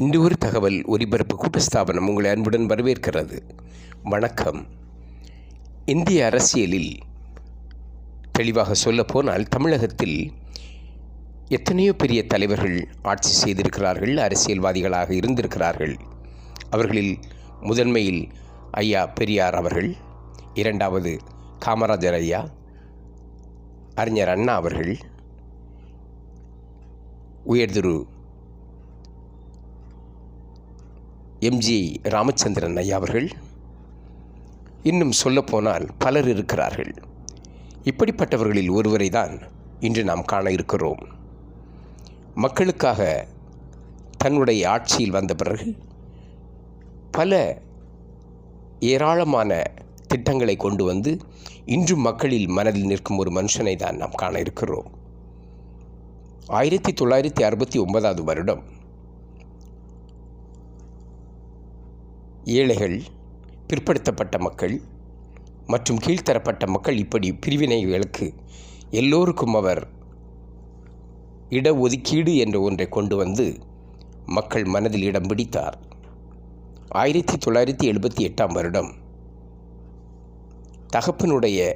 இன்று ஒரு தகவல் ஒலிபரப்பு கூட்டஸ்தாபனம் உங்களை அன்புடன் வரவேற்கிறது. வணக்கம். இந்திய அரசியலில் தெளிவாக சொல்லப்போனால் தமிழகத்தில் எத்தனையோ பெரிய தலைவர்கள் ஆட்சி செய்திருக்கிறார்கள் அரசியல்வாதிகளாக இருந்திருக்கிறார்கள். அவர்களில் முதன்மையில் ஐயா பெரியார் அவர்கள் இரண்டாவது காமராஜர் ஐயா அறிஞர் அண்ணா அவர்கள் உயர்திரு எம்ஜி ராமச்சந்திரன் ஐயா அவர்கள். இன்னும் சொல்லப்போனால் பலர் இருக்கிறார்கள். இப்படிப்பட்டவர்களில் ஒருவரை தான் இன்று நாம் காண இருக்கிறோம். மக்களுக்காக தன்னுடைய ஆட்சியில் வந்த பிறகு பல ஏராளமான திட்டங்களை கொண்டு வந்து இன்றும் மக்களில் மனதில் நிற்கும் ஒரு மனுஷனை தான் நாம் காண இருக்கிறோம். ஆயிரத்தி தொள்ளாயிரத்தி அறுபத்தி ஒன்பதாவது வருடம் ஏழைகள் பிற்படுத்தப்பட்ட மக்கள் மற்றும் கீழ்த்தரப்பட்ட மக்கள் இப்படி பிரிவினைகளுக்கு எல்லோருக்கும் அவர் இடஒதுக்கீடு என்ற ஒன்றை கொண்டு வந்து மக்கள் மனதில் இடம் பிடித்தார். ஆயிரத்தி தொள்ளாயிரத்தி எழுபத்தி எட்டாம் வருடம் தகப்பனுடைய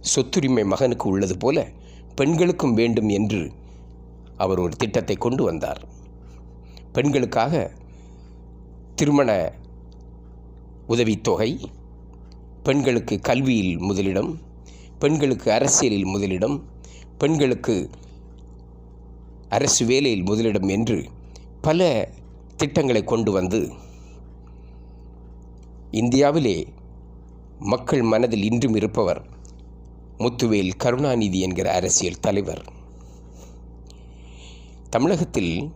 சொத்துரிமை மகனுக்கு உள்ளது போல பெண்களுக்கும் வேண்டும் என்று அவர் ஒரு திட்டத்தை கொண்டு வந்தார். பெண்களுக்காக திருமண உதவித்தொகை பெண்களுக்கு கல்வியில் முதலிடம் பெண்களுக்கு அரசியலில் முதலிடம் பெண்களுக்கு அரசு வேலையில் முதலிடம் என்று பல திட்டங்களை கொண்டு வந்து இந்தியாவிலே மக்கள் மனதில் இன்றும் இருப்பவர் முத்துவேல் கருணாநிதி என்கிற அரசியல் தலைவர். தமிழகத்தில்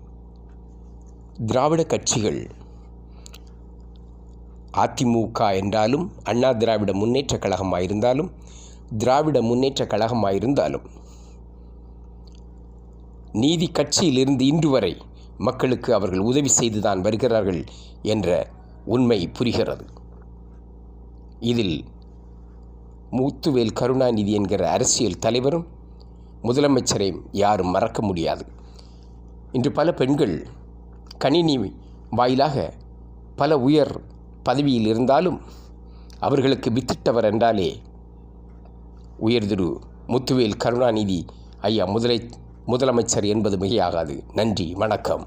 திராவிட கட்சிகள் அதிமுக என்றாலும் அண்ணா திராவிட முன்னேற்ற கழகமாயிருந்தாலும் திராவிட முன்னேற்ற கழகமாயிருந்தாலும். நீதி கட்சியிலிருந்து இன்று வரை மக்களுக்கு அவர்கள் உதவி செய்துதான் வருகிறார்கள் என்ற உண்மை புரிகிறது. இதில் முத்துவேல் கருணாநிதி என்கிற அரசியல் தலைவரும் முதலமைச்சரையும் யாரும் மறக்க முடியாது. இன்று பல பெண்கள் கணினி வாயிலாக பல உயர் பதவியில் இருந்தாலும் அவர்களுக்கு வித்திட்டவர் என்றாலே உயர்திரு முத்துவேல் கருணாநிதி ஐயா முதலை முதலமைச்சர் என்பது மிகையாகாது. நன்றி வணக்கம்.